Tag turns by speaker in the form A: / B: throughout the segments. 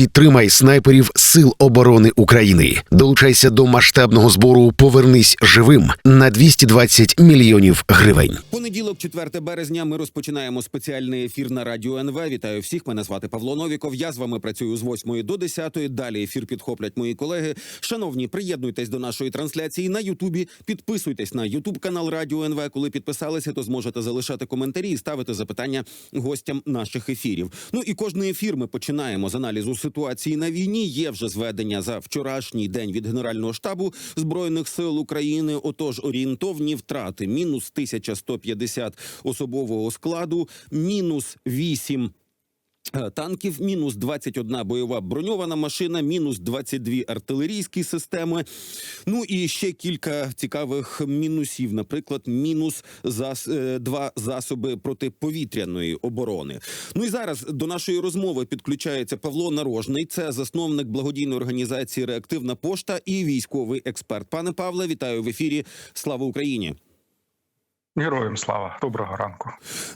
A: Підтримай снайперів Сил оборони України. Долучайся до масштабного збору Повернись живим на 220 мільйонів гривень.
B: Понеділок, 4 березня. Ми розпочинаємо спеціальний ефір на радіо НВ. Вітаю всіх. Мене звати Павло Новіков. Я з вами працюю з 8 до 10. Далі ефір підхоплять мої колеги. Шановні, приєднуйтесь до нашої трансляції на Ютубі. Підписуйтесь на Ютуб канал Радіо НВ. Коли підписалися, то зможете залишати коментарі і ставити запитання гостям наших ефірів. Ну і кожний ефір ми починаємо з аналізу ситуації на війні. Є вже зведення за вчорашній день від Генерального штабу збройних сил України. Отож, орієнтовні втрати: мінус 1150 особового складу, мінус 8 Е, Танків мінус 21 бойова броньована машина, мінус 22 артилерійські системи. Ну і ще кілька цікавих мінусів. Наприклад, мінус зас, е, два засоби протиповітряної оборони. Ну і зараз до нашої розмови підключається Павло Нарожний. Це засновник благодійної організації Реактивна пошта і військовий експерт. Пане Павле, вітаю в ефірі. Слава Україні!
C: Героям слава, доброго ранку.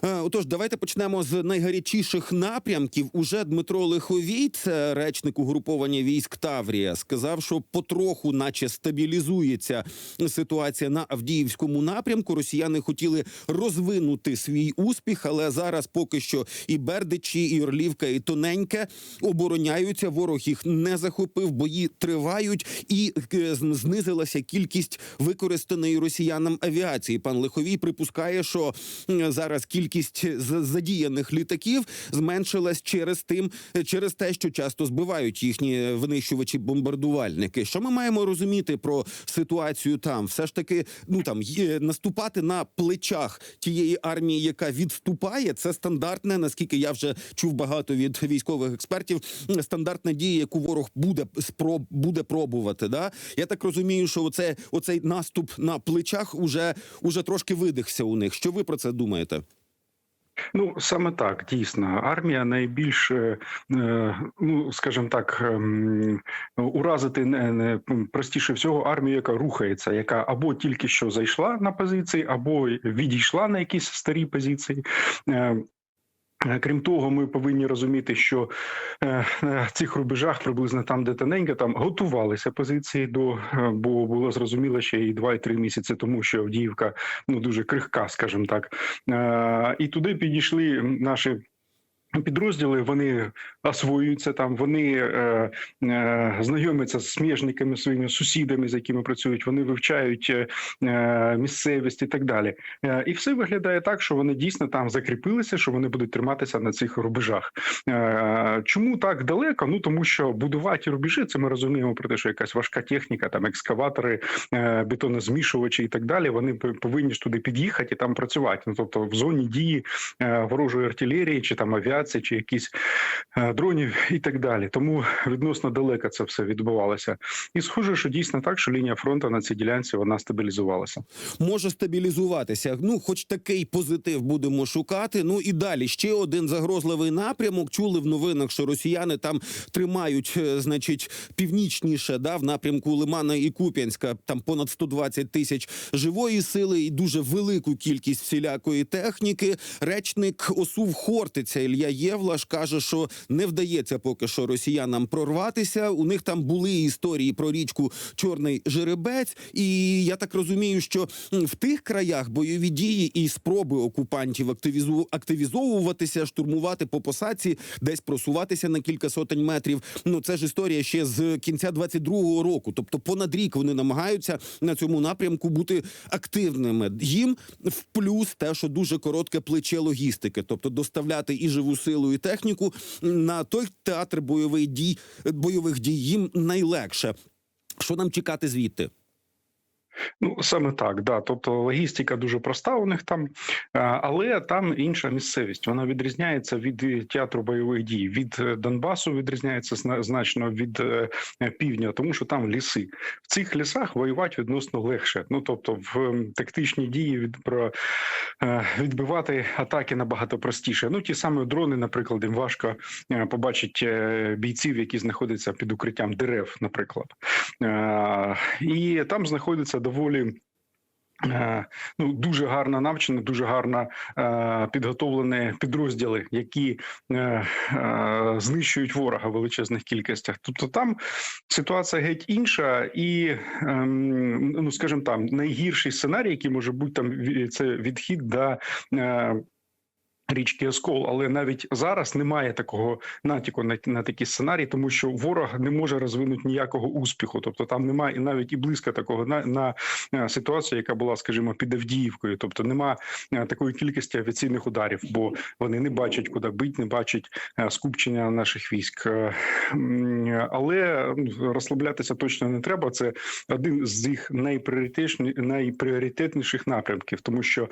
B: Е, Отож, давайте почнемо з найгарячіших напрямків. Уже Дмитро Лиховій, це речник угруповання військ Таврія, сказав, що потроху, наче стабілізується ситуація на Авдіївському напрямку. Росіяни хотіли розвинути свій успіх, але зараз поки що і Бердичі, і Орлівка, і Тоненьке обороняються. Ворог їх не захопив, бої тривають, і е, знизилася кількість використаної росіянам авіації. Пан Лиховій припускає, що зараз кількість задіяних літаків зменшилась через тим, через те, що часто збивають їхні винищувачі бомбардувальники. Що ми маємо розуміти про ситуацію там? Все ж таки, ну там наступати на плечах тієї армії, яка відступає, це стандартне, наскільки я вже чув багато від військових експертів. Стандартна дія, яку ворог буде спроб буде пробувати. Да? Я так розумію, що оце, оцей наступ на плечах уже, уже трошки видихся у них. Що ви про це думаєте?
C: Ну саме так дійсно армія найбільш, е, е, ну скажімо так, ем, уразити не, простіше всього армію, яка рухається, яка або тільки що зайшла на позиції, або відійшла на якісь старі позиції. Е, Крім того, ми повинні розуміти, що е, на цих рубежах, приблизно там, де тоненько, там готувалися позиції до, е, бо було зрозуміло ще і два і три місяці тому, що Авдіївка ну дуже крихка, скажімо так. І туди підійшли наші. Підрозділи вони освоюються там, вони е, е, знайомляться з сміжниками своїми сусідами, з якими працюють. Вони вивчають е, е, місцевість і так далі. Е, і все виглядає так, що вони дійсно там закріпилися, що вони будуть триматися на цих рубежах. Е, чому так далеко? Ну тому що будувати рубежі, це ми розуміємо про те, що якась важка техніка, там екскаватори, е, бетонозмішувачі і так далі. Вони повинні ж туди під'їхати і там працювати. Ну тобто в зоні дії е, ворожої артилерії чи там авіації, чи якісь е, дронів і так далі. Тому відносно далеко це все відбувалося. І схоже, що дійсно так, що лінія фронту на цій ділянці вона стабілізувалася.
B: може стабілізуватися. Ну, хоч такий позитив будемо шукати. Ну і далі ще один загрозливий напрямок. Чули в новинах, що росіяни там тримають, е, значить, північніше, да, в напрямку Лимана і Куп'янська, там понад 120 тисяч живої сили і дуже велику кількість всілякої техніки. Речник ОСУВ Хортиця Ілья Євлаш каже, що не вдається поки що росіянам прорватися. У них там були історії про річку Чорний Жеребець, і я так розумію, що в тих краях бойові дії і спроби окупантів активізу активізовуватися, штурмувати по посадці, десь просуватися на кілька сотень метрів. Ну це ж історія ще з кінця 22-го року. Тобто, понад рік вони намагаються на цьому напрямку бути активними. Їм в плюс те, що дуже коротке плече логістики, тобто доставляти і живу силу, і техніку на той театр бойових дій бойових дій їм найлегше. Що нам чекати звідти?
C: Ну саме так, да. Тобто логістика дуже проста у них там, але там інша місцевість. Вона відрізняється від театру бойових дій. Від е, Донбасу відрізняється значно від е, е, півдня, тому що там ліси. В цих лісах воювати відносно легше. Ну тобто, в тактичні дії від про відбивати атаки набагато простіше. Ну ті самі дрони, наприклад, їм важко побачити бійців, які знаходяться під укриттям дерев, наприклад. І там знаходиться доволі Е, Ну, дуже гарно навчені, дуже гарно е, підготовлені підрозділи, які е, е, знищують ворога в величезних кількостях. Тобто там ситуація геть інша, і е, ну скажімо там, найгірший сценарій, який може бути там це відхід до. Е, Річки Оскол, але навіть зараз немає такого натяку на, на такі сценарії, тому що ворог не може розвинути ніякого успіху. Тобто там немає навіть і близько такого на, на е, ситуацію, яка була, скажімо, під Авдіївкою. Тобто нема е, такої кількості авіаційних ударів, бо вони не бачать, куди бить, не бачать е, скупчення наших військ. Але розслаблятися точно не треба. Це один з їх найпріоритетні- найпріоритетніших напрямків, тому що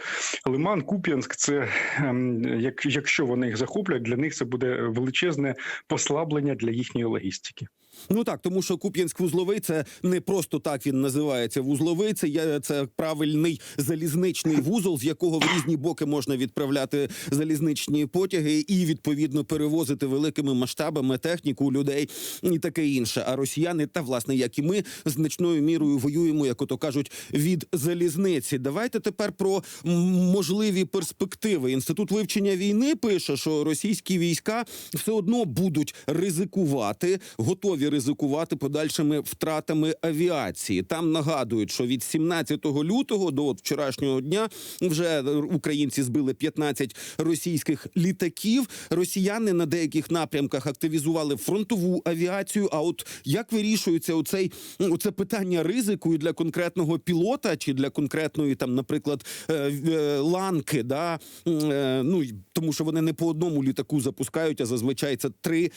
C: Лиман, Куп'янськ це ем, як якщо вони їх захоплять, для них це буде величезне послаблення для їхньої логістики.
B: Ну так, тому що Куп'янськ вузловий це не просто так він називається вузловий. Це є це правильний залізничний вузол, з якого в різні боки можна відправляти залізничні потяги і відповідно перевозити великими масштабами техніку, людей і таке інше. А росіяни, та власне, як і ми, значною мірою воюємо, як ото кажуть, від залізниці. Давайте тепер про можливі перспективи. Інститут вивчення війни пише, що російські війська все одно будуть ризикувати, готові ризикувати подальшими втратами авіації. Там нагадують, що від 17 лютого до от вчорашнього дня вже українці збили 15 російських літаків. Росіяни на деяких напрямках активізували фронтову авіацію. А от як вирішується оцей оце питання ризику і для конкретного пілота чи для конкретної там, наприклад, е, е, ланки, да Е, ну тому що вони не по одному літаку запускають, а зазвичай це три,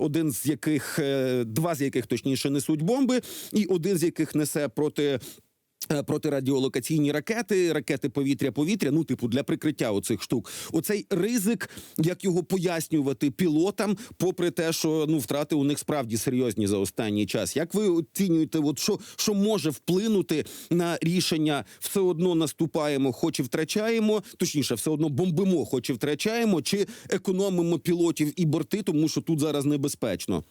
B: один з яких два з яких точніше несуть бомби, і один з яких несе проти. е, Протирадіолокаційні ракети, ракети повітря-повітря, ну типу для прикриття оцих штук. Оцей ризик, як його пояснювати пілотам, попри те, що ну втрати у них справді серйозні за останній час. Як ви оцінюєте, от що, що може вплинути на рішення все одно наступаємо, хоч і втрачаємо, точніше, все одно бомбимо, хоч і втрачаємо, чи економимо пілотів і борти, тому що тут зараз небезпечно.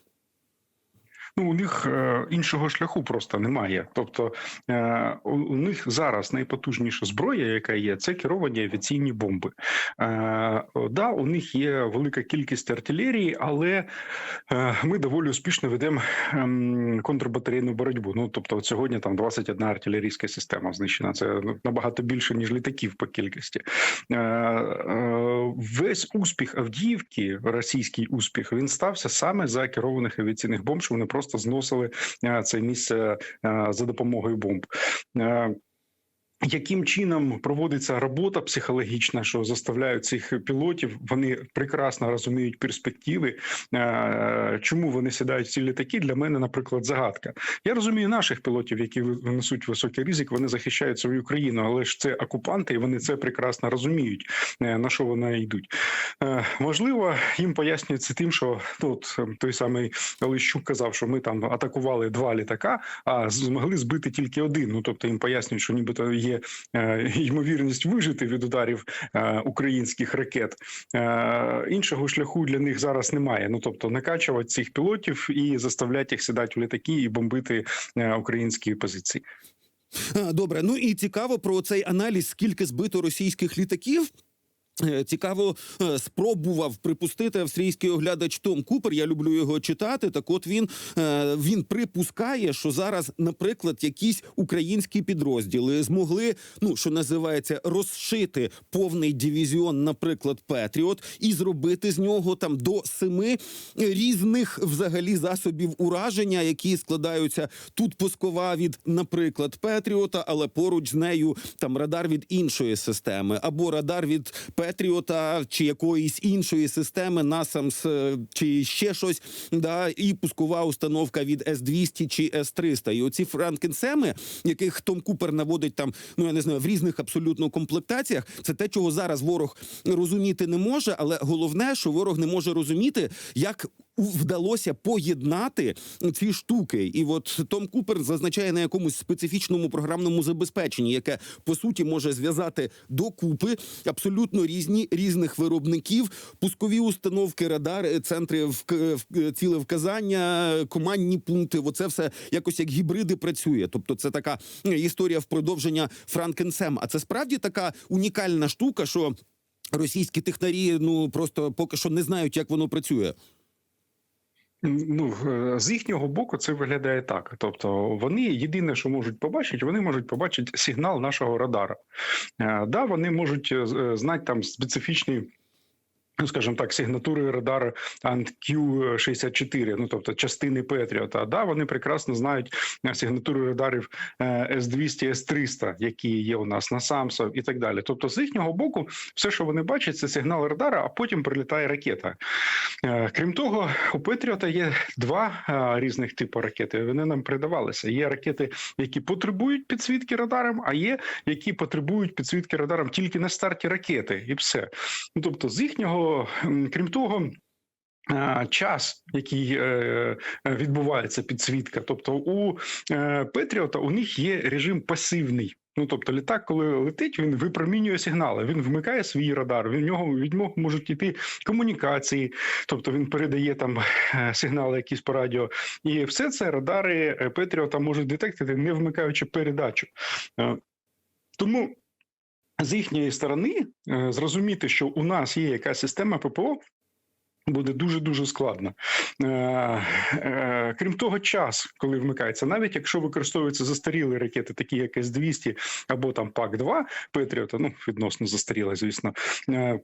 C: Ну у них е, іншого шляху просто немає. Тобто е, у, них зараз найпотужніша зброя, яка є, це керовані авіаційні бомби. Е, да, у них є велика кількість артилерії, але ми доволі успішно ведемо ем, контрбатарейну боротьбу. Ну тобто, сьогодні там 21 артилерійська система знищена. Це набагато більше ніж літаків по кількості. Весь успіх Авдіївки, російський успіх, він стався саме за керованих авіаційних бомб. Що вони просто зносили е, це місце е, за допомогою бомб. Яким чином проводиться робота психологічна, що заставляють цих пілотів? Вони прекрасно розуміють перспективи. Е, Чому вони сідають в ці літаки? Для мене, наприклад, загадка. Я розумію наших пілотів, які несуть високий ризик. Вони захищають свою країну, але ж це окупанти, і вони це прекрасно розуміють. е, На що вони йдуть? Е, Можливо, їм пояснюється тим, що е, той самий Олещук казав, що ми там атакували два літака, а змогли збити тільки один. Ну тобто їм пояснюють, що нібито є е, ймовірність вижити від ударів е, українських ракет. Е, іншого шляху для них зараз немає. Ну тобто накачувати цих пілотів і заставляти їх сідати в літаки і бомбити українські позиції.
B: Добре, ну і цікаво про цей аналіз, скільки збито російських літаків. Е, Цікаво, е, спробував припустити австрійський оглядач Том Купер. Я люблю його читати. Так, от він, е, він припускає, що зараз, наприклад, якісь українські підрозділи змогли, ну що називається, розшити повний дивізіон, наприклад, Петріот, і зробити з нього там до семи різних взагалі засобів ураження, які складаються тут пускова від, наприклад, Петріота, але поруч з нею там радар від іншої системи, або радар від Петріота чи якоїсь іншої системи, насамс е, чи ще щось, да, і пускова установка від С-200 чи С-300. І оці франкенсеми, яких Том Купер наводить там, ну я не знаю, в різних абсолютно комплектаціях, це те, чого зараз ворог розуміти не може, але головне, що ворог не може розуміти, як вдалося поєднати ці штуки. І от Том Купер зазначає на якомусь специфічному програмному забезпеченні, яке по суті може зв'язати докупи абсолютно різні різних виробників, пускові установки, радари, центри вк- в- цілевказання, командні пункти. Оце все якось як гібриди працює. Тобто, це така е, історія в продовження Франкенсем. А це справді така унікальна штука, що російські технарі ну просто поки що не знають, як воно працює.
C: Ну е, з їхнього боку це виглядає так. Тобто, вони єдине, що можуть побачити, вони можуть побачити сигнал нашого радара. Е, Да, вони можуть е, знати там специфічні. Ну, скажімо так, сигнатури радару ANQ-64, ну тобто частини Петріота. Да, вони прекрасно знають е, сигнатури радарів С-200, С-300, які є у нас на Самсо і так далі. Тобто, з їхнього боку, все, що вони бачать, це сигнал радара, а потім прилітає ракета. Е, Крім того, у Петріота є два е, різних типу ракети. Вони нам передавалися. Є ракети, які потребують підсвітки радаром, а є які потребують підсвітки радаром тільки на старті ракети, і все. Ну тобто, з їхнього, крім того. Час, який е, е, відбувається підсвітка, тобто у е, Петріота у них є режим пасивний. Ну тобто, літак, коли летить, він випромінює сигнали. Він вмикає свій радар. Від нього від нього можуть йти комунікації, тобто він передає там сигнали якісь по радіо, і все це радари Петріота можуть детектити, не вмикаючи передачу. Тому з їхньої сторони е, зрозуміти, що у нас є якась система ППО. Буде дуже дуже складно. Е, е, крім того, час, коли вмикається, навіть якщо використовуються застарілі ракети, такі як С-200 або там ПАК-2 Петріота, ну відносно застаріла, звісно. Е,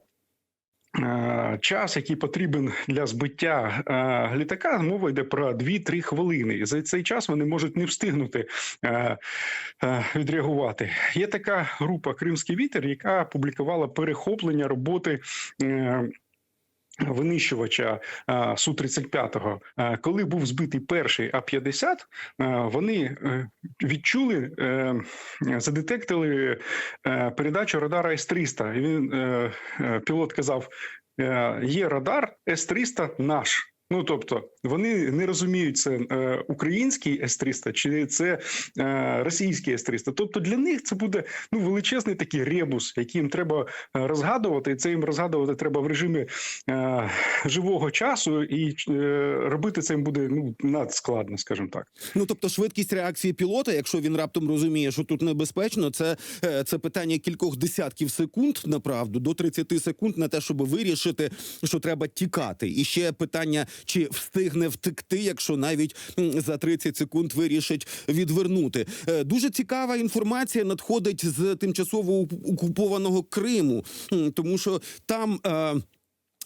C: Час, який потрібен для збиття е, літака, мова йде про 2-3 хвилини. І за цей час вони можуть не встигнути е, е, відреагувати. Є така група Кримський вітер, яка публікувала перехоплення роботи. Е, Винищувача е, су 35 Е, коли був збитий перший А 50 вони е, відчули, е, задетектили передачу радара С-300. І він пілот казав: є радар С-300 наш. Ну тобто вони не розуміють, це е, український С-300 чи це е, російський С-300. Тобто для них це буде ну величезний такий ребус, який їм треба е, розгадувати. І це їм розгадувати треба в режимі е, живого часу, і е, робити це їм буде ну надскладно, скажімо так.
B: Ну тобто, швидкість реакції пілота, якщо він раптом розуміє, що тут небезпечно, це, е, це питання кількох десятків секунд, направду, до 30 секунд на те, щоб вирішити, що треба тікати. І ще питання, чи встигне втекти, якщо навіть за 30 секунд вирішить відвернути. Е, Дуже цікава інформація надходить з тимчасово окупованого Криму, тому що там.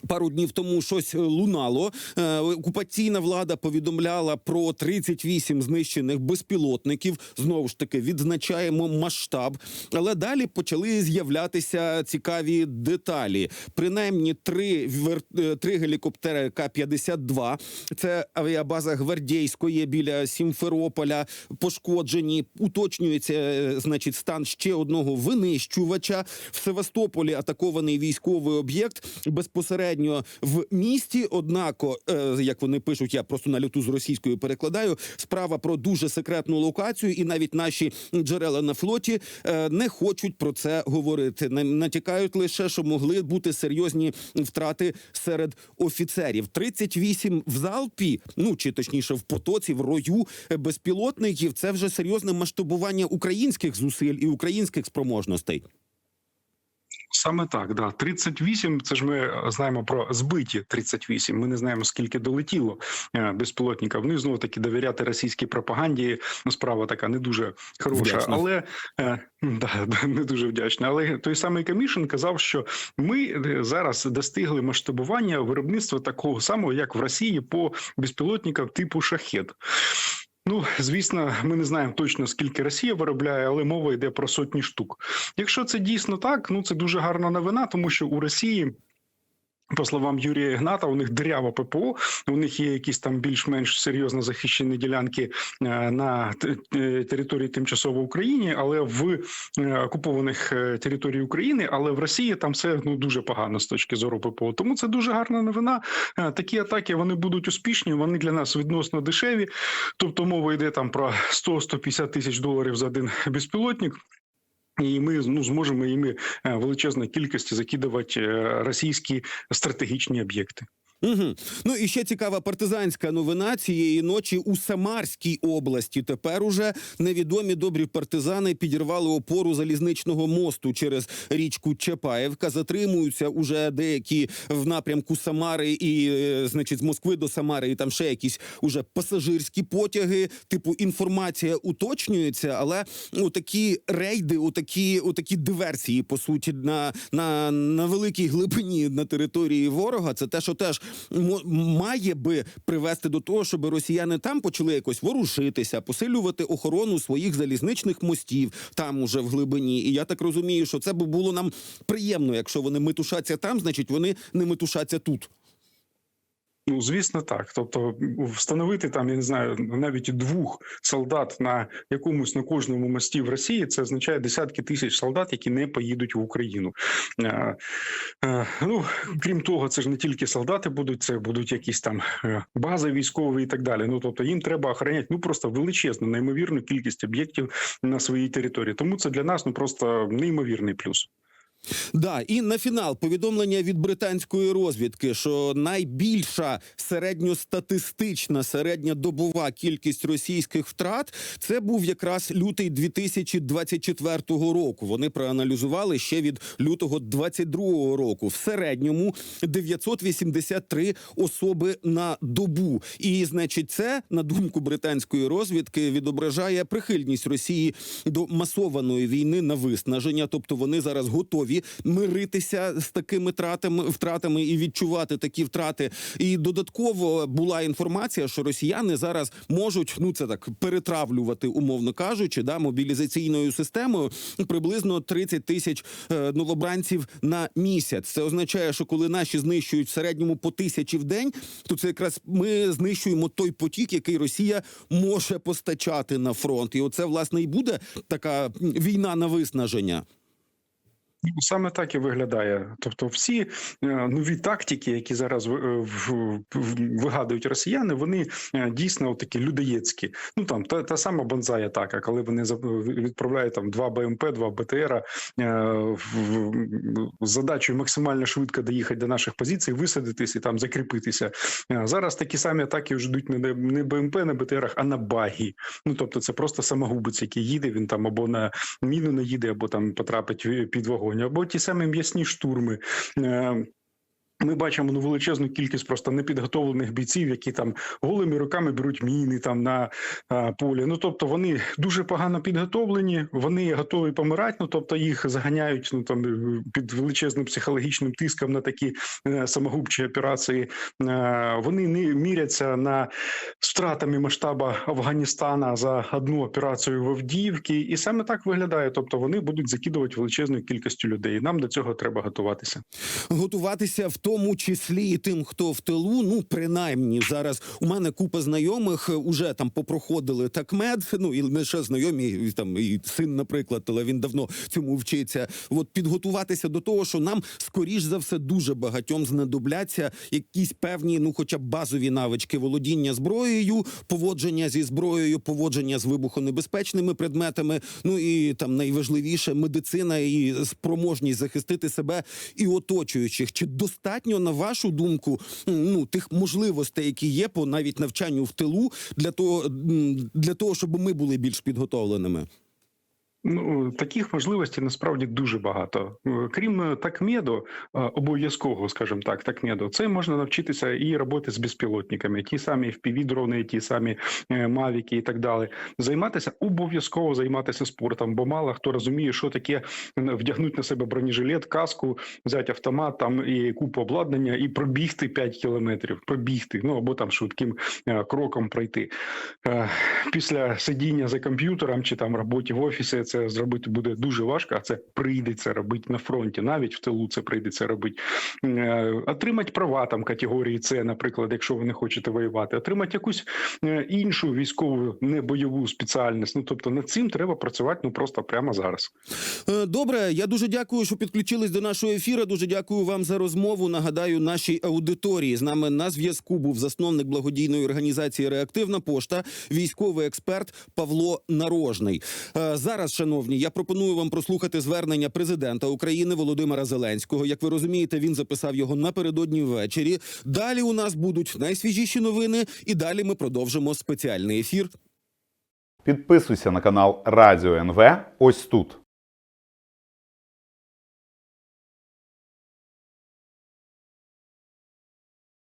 B: Е, Пару днів тому щось лунало. Е, окупаційна влада повідомляла про 38 знищених безпілотників. Знову ж таки, відзначаємо масштаб. Але далі почали з'являтися цікаві деталі. Принаймні, три е, три гелікоптери К-52. Це авіабаза Гвардійської біля Сімферополя. Пошкоджені. Уточнюється, е, значить, стан ще одного винищувача в Севастополі. Атакований військовий об'єкт безпосередньо в місті. Однако, е, як вони пишуть, я просто на люту з російською перекладаю. Справа про дуже секретну локацію, і навіть наші джерела на флоті е, не хочуть про це говорити. Натякають лише, що могли бути серйозні втрати серед офіцерів. 38 в залпі, ну чи точніше в потоці, в рою безпілотників. Це вже серйозне масштабування українських зусиль і українських спроможностей.
C: Саме так, да. 38, Це ж ми знаємо про збиті 38. Ми не знаємо скільки долетіло е, безпілотників. Ну і знову таки довіряти російській пропаганді. Ну, справа така не дуже хороша,
B: Вдячна.
C: але е, да, да, не дуже вдячна. Але той самий Камішин казав, що ми е, зараз достигли масштабування виробництва такого самого, як в Росії, по безпілотникам типу шахет. Ну, звісно, ми не знаємо точно скільки Росія виробляє, але мова йде про сотні штук. Якщо це дійсно так, ну це дуже гарна новина, тому що у Росії По словам Юрія Ігната, у них дирява ППО, у них є якісь там більш-менш серйозно захищені ділянки е, на е, території тимчасово України, але в е, окупованих територій України, але в Росії там все ну дуже погано з точки зору ППО. Тому це дуже гарна новина. Такі атаки вони будуть успішні. Вони для нас відносно дешеві. Тобто мова йде там про 100-150 тисяч доларів за один безпілотник. І ми ну зможемо іми величезна кількість закидувати е, російські стратегічні об'єкти.
B: Угу. Ну і ще цікава партизанська новина цієї ночі у Самарській області. Тепер уже невідомі добрі партизани підірвали опору залізничного мосту через річку Чапаєвка. Затримуються уже деякі в напрямку Самари і, е, значить, з Москви до Самари, і там ще якісь уже пасажирські потяги. Типу інформація уточнюється, але у такі рейди, у такі, у такі диверсії, по суті, на, на, на великій глибині на території ворога. Це те, що теж має би привести до того, щоб росіяни там почали якось ворушитися, посилювати охорону своїх залізничних мостів там уже в глибині. І я так розумію, що це би було нам приємно, якщо вони метушаться там, значить вони не метушаться тут.
C: Ну звісно, так. Тобто, встановити там, я не знаю, навіть двох солдат на якомусь на кожному мості в Росії, це означає десятки тисяч солдат, які не поїдуть в Україну. Е, е, ну крім того, це ж не тільки солдати будуть, це будуть якісь там е, бази військові і так далі. Ну тобто їм треба охороняти ну просто величезну, неймовірну кількість об'єктів на своїй території. Тому це для нас ну просто неймовірний плюс.
B: Да, і на фінал повідомлення від британської розвідки, що найбільша середньостатистична середньодобова кількість російських втрат це був якраз лютий 2024 року. Вони проаналізували ще від лютого 2022 року. В середньому 983 особи на добу. І значить, це на думку британської розвідки відображає прихильність Росії до масованої війни на виснаження. Тобто вони зараз готові миритися з такими тратами втратами і відчувати такі втрати. І додатково була інформація, що росіяни зараз можуть ну це так перетравлювати, умовно кажучи, да мобілізаційною системою приблизно 30 тисяч е, новобранців на місяць. Це означає, що коли наші знищують в середньому по тисячі в день, то це якраз ми знищуємо той потік, який Росія може постачати на фронт. І оце власне і буде така війна на виснаження.
C: Ну, Саме так і виглядає. Тобто, всі е, нові тактики, які зараз е, вигадують росіяни, вони е, дійсно такі людоєцькі. Ну там та, та сама бонзай атака, коли вони відправляють там два БМП, два БТР в- в- з задачею максимально швидко доїхати до наших позицій, висадитись і там закріпитися. Зараз такі самі атаки вже йдуть не, не БМП на БТРах, а на багі. Ну тобто, це просто самогубець, який їде. Він там або на міну не їде, або там потрапить під вогонь, або ті самі м'ясні штурми. Ми бачимо ну, величезну кількість просто непідготовлених бійців, які там голими руками беруть міни там на а, полі. Ну тобто вони дуже погано підготовлені, вони готові помирати. Ну тобто їх заганяють ну там під величезним психологічним тиском на такі е, самогубчі операції. Е, вони не міряться на втратами масштаба Афганістана за одну операцію в Авдіївці, і саме так виглядає. Тобто вони будуть закидувати величезною кількістю людей. Нам до цього треба готуватися.
B: готуватися в тому числі і тим, хто в тилу. Ну принаймні зараз у мене купа знайомих е, уже там попроходили такмед. Ну і не лише знайомі, і там і син, наприклад, але він давно цьому вчиться. От підготуватися до того, що нам скоріш за все дуже багатьом знадобляться якісь певні, ну хоча б базові навички володіння зброєю, поводження зі зброєю, поводження з вибухонебезпечними предметами. Ну і там найважливіше медицина і спроможність захистити себе і оточуючих. Чи достатньо, на вашу думку, ну тих можливостей, які є по навіть навчанню в тилу, для того для того, щоб ми були більш підготовленими?
C: Ну таких можливостей насправді дуже багато. Е, Крім е, такмеду, е, обов'язкового, скажімо так, такмеду, це можна навчитися і роботи з безпілотниками, ті самі FPV-дрони, ті самі мавіки і так далі. Займатися обов'язково займатися спортом, бо мало хто розуміє, що таке вдягнути на себе бронежилет, каску, взяти автомат там і купу обладнання і пробігти 5 кілометрів, пробігти, ну або там швидким кроком пройти. Після сидіння за комп'ютером чи там роботі в офісі це зробити буде дуже важко, а це прийдеться робити на фронті. Навіть в тилу це прийдеться робити. Е, Отримати права там категорії С, наприклад, якщо ви не хочете воювати, отримати якусь е, іншу військову небойову спеціальність. Ну тобто над цим треба працювати ну просто прямо зараз.
B: Е, Добре, я дуже дякую, що підключились до нашого ефіру. Дуже дякую вам за розмову. Нагадаю, нашій аудиторії з нами на зв'язку був засновник благодійної організації Реактивна пошта, військовий експерт Павло Нарожний. Зараз, шановні, я пропоную вам прослухати звернення президента України Володимира Зеленського. Як ви розумієте, він записав його напередодні ввечері. Далі у нас будуть найсвіжіші новини, і далі ми продовжимо спеціальний ефір.
D: Підписуйся на канал Радіо НВ ось тут.